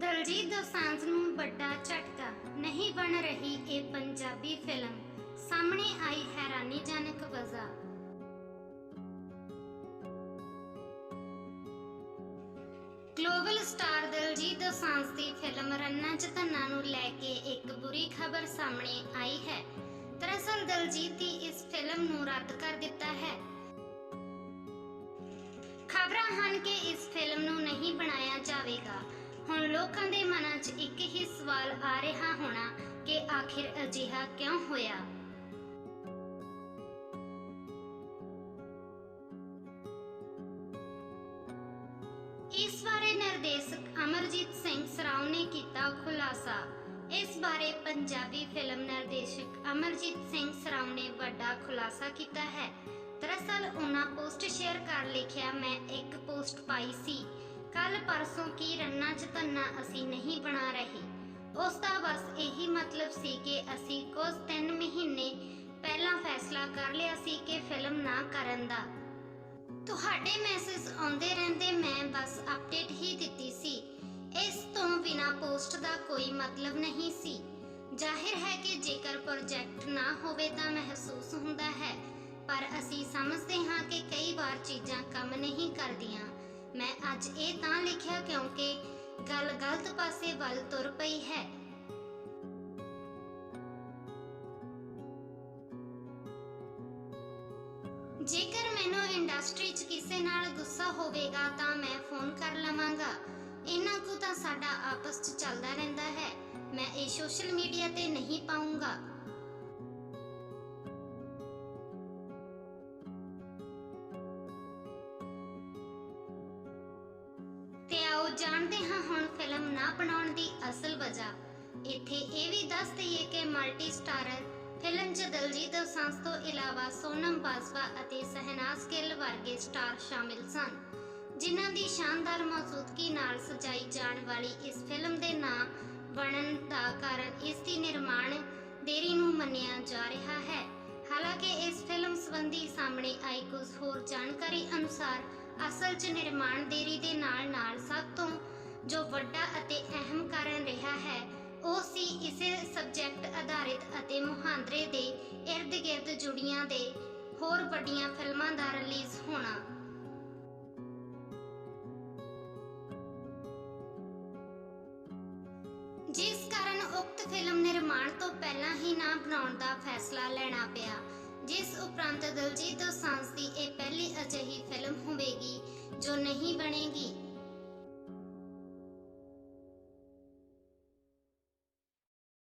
ਦਲਜੀਤ ਦੋਸਾਂਝ ਨੂੰ ਵੱਡਾ ਝਟਕਾ ਨਹੀਂ ਬਣ ਰਹੀ ਇਹ ਪੰਜਾਬੀ ਫਿਲਮ। ਸਾਹਮਣੇ ਆਈ ਹੈਰਾਨੀਜਨਕ ਵਜ੍ਹਾ। ਗਲੋਬਲ ਸਟਾਰ ਦਲਜੀਤ ਦੋਸਾਂਝ ਦੀ ਫਿਲਮ ਰੰਨਾ ਚ ਨੂੰ ਲੈ ਕੇ ਇੱਕ ਬੁਰੀ ਖਬਰ ਸਾਹਮਣੇ ਆਈ ਹੈ। ਦਰਅਸਲ ਦਲਜੀਤ ਦੀ ਇਸ ਫਿਲਮ ਨੂੰ ਰੱਦ ਕਰ ਦਿੱਤਾ ਹੈ। ਖਬਰਾਂ ਹਨ ਕਿ ਇਸ ਫਿਲਮ ਨੂੰ ਨਹੀਂ ਬਣਾਇਆ ਜਾਵੇਗਾ। ਹੁਣ ਲੋਕਾਂ ਦੇ ਮਨਾਂ 'ਚ ਇੱਕ ਹੀ ਸਵਾਲ ਆ ਰਿਹਾ ਹੋਣਾ ਕਿ ਆਖਿਰ ਅਜਿਹਾ ਕਿਉਂ ਹੋਇਆ? ਇਸ ਬਾਰੇ ਨਿਰਦੇਸ਼ਕ ਅਮਰਜੀਤ ਸਿੰਘ ਸਰਾਉ ਨੇ ਕੀਤਾ ਖੁਲਾਸਾ। ਇਸ ਬਾਰੇ ਪੰਜਾਬੀ ਫਿਲਮ ਨਿਰਦੇਸ਼ਕ ਅਮਰਜੀਤ ਸਿੰਘ ਸਰਾਉ ਨੇ ਵੱਡਾ ਖੁਲਾਸਾ ਕੀਤਾ ਹੈ। ਦਰਅਸਲ ਉਹਨਾਂ ਪੋਸਟ ਸ਼ੇਅਰ ਕਰ ਲਿਖਿਆ, ਮੈਂ ਇੱਕ ਪੋਸਟ ਪਾਈ ਸੀ। ਕੱਲ ਪਰਸੋਂ ਕੀ ਰੰਨਾ ਚ ਅਸੀਂ ਨਹੀਂ ਬਣਾ ਰਹੇ। ਉਸ ਦਾ ਬਸ ਇਹੀ ਮਤਲਬ ਸੀ ਕਿ ਅਸੀਂ ਕੁਝ 3 ਮਹੀਨੇ ਪਹਿਲਾਂ ਫੈਸਲਾ ਕਰ ਲਿਆ ਸੀ ਕਿ ਫਿਲਮ ਨਾ ਕਰਨ ਦਾ। ਤੁਹਾਡੇ ਮੈਸੇਜ ਆਉਂਦੇ ਰਹਿੰਦੇ ਮੈਂ ਬਸ ਅਪਡੇਟ ਹੀ ਦਿੱਤੀ ਸੀ। ਇਸ ਤੋਂ ਬਿਨਾ ਪੋਸਟ ਦਾ ਕੋਈ ਮਤਲਬ ਨਹੀਂ ਸੀ। ਜ਼ਾਹਿਰ ਹੈ ਕਿ ਜੇਕਰ ਪ੍ਰੋਜੈਕਟ ਨਾ ਹੋਵੇ ਤਾਂ ਮਹਿਸੂਸ ਹੁੰਦਾ ਹੈ, ਪਰ ਅਸੀਂ ਸਮਝਦੇ ਹਾਂ ਕਿ ਕਈ ਵਾਰ ਚੀਜ਼ਾਂ ਕੰਮ ਨਹੀਂ ਕਰਦੀਆਂ। ਮੈਂ ਅੱਜ ਇਹ ਤਾਂ ਲਿਖਿਆ ਕਿਉਂਕਿ ਗੱਲ ਗਲਤ ਪਾਸੇ ਵੱਲ ਤੁਰ ਪਈ ਹੈ। ਜੇਕਰ ਮੈਨੂੰ ਇੰਡਸਟਰੀ 'ਚ ਕਿਸੇ ਨਾਲ ਗੁੱਸਾ ਹੋਵੇਗਾ ਤਾਂ ਮੈਂ ਫੋਨ ਕਰ ਲਵਾਂਗਾ। ਇਹਨਾਂ ਕੁ ਤਾਂ ਸਾਡਾ ਆਪਸ 'ਚ ਚੱਲਦਾ ਰਹਿੰਦਾ ਹੈ। ਮੈਂ ਇਹ ਸੋਸ਼ਲ ਮੀਡੀਆ ਤੇ ਨਹੀਂ ਪਾਉਂਗਾ। ਜਾਣਦੇ ਹਾਂ ਹੁਣ ਫਿਲਮ ਨਾ ਬਣਾਉਣ ਦੀ ਅਸਲ ਵਜ੍ਹਾ। ਇੱਥੇ ਇਹ ਵੀ ਦੱਸ ਦਈਏ ਕਿ ਮਲਟੀ ਸਟਾਰਰ ਫਿਲਮ 'ਚ ਦਲਜੀਤ ਦੋਸਾਂਝ ਤੋਂ ਇਲਾਵਾ ਸੋਨਮ ਬਾਜਵਾ ਅਤੇ ਸਹਿਨਾਜ਼ ਗਿੱਲ ਵਰਗੇ ਸਟਾਰ ਸ਼ਾਮਿਲ ਸਨ, ਜਿਨ੍ਹਾਂ ਦੀ ਸ਼ਾਨਦਾਰ ਮੌਜੂਦਗੀ ਨਾਲ ਸਜਾਈ ਜਾਣ ਵਾਲੀ ਇਸ ਫਿਲਮ ਦੇ ਨਾਂ ਬਣਨ ਦਾ ਕਾਰਨ ਇਸ ਦੀ ਨਿਰਮਾਣ ਦੇਰੀ ਨੂੰ ਮੰਨਿਆ ਜਾ ਰਿਹਾ ਹੈ। ਹਾਲਾਂਕਿ ਇਸ ਫਿਲਮ ਸੰਬੰਧੀ ਸਾਹਮਣੇ ਆਈ ਕੁਝ ਹੋਰ ਜਾਣਕਾਰੀ ਅਨੁਸਾਰ ਅਸਲ 'ਚ ਨਿਰਮਾਣ ਦੇਰੀ ਦੇ ਨਾਲ ਜੋ ਵੱਡਾ ਅਤੇ ਅਹਿਮ ਕਾਰਨ ਰਿਹਾ ਹੈ, ਉਹ ਸੀ ਇਸੇ ਸਬਜੈਕਟ ਆਧਾਰਿਤ ਅਤੇ ਮੁਹਾਂਦਰੇ ਦੇ ਇਰਦ-ਗਿਰਦ ਜੁੜੀਆਂ ਦੇ ਹੋਰ ਵੱਡੀਆਂ ਫਿਲਮਾਂ ਦਾ ਰਿਲੀਜ਼ ਹੋਣਾ। ਜਿਸ ਕਾਰਨ ਉਕਤ ਫਿਲਮ ਨਿਰਮਾਣ ਤੋਂ ਪਹਿਲਾਂ ਹੀ ਨਾ ਬਣਾਉਣ ਦਾ ਫੈਸਲਾ ਲੈਣਾ ਪਿਆ, ਜਿਸ ਉਪਰੰਤ ਦਲਜੀਤ ਦੋਸਾਂਝ ਦੀ ਇਹ ਪਹਿਲੀ ਅਜਿਹੀ ਫਿਲਮ ਹੋਵੇਗੀ, ਜੋ ਨਹੀਂ ਬਣੇਗੀ।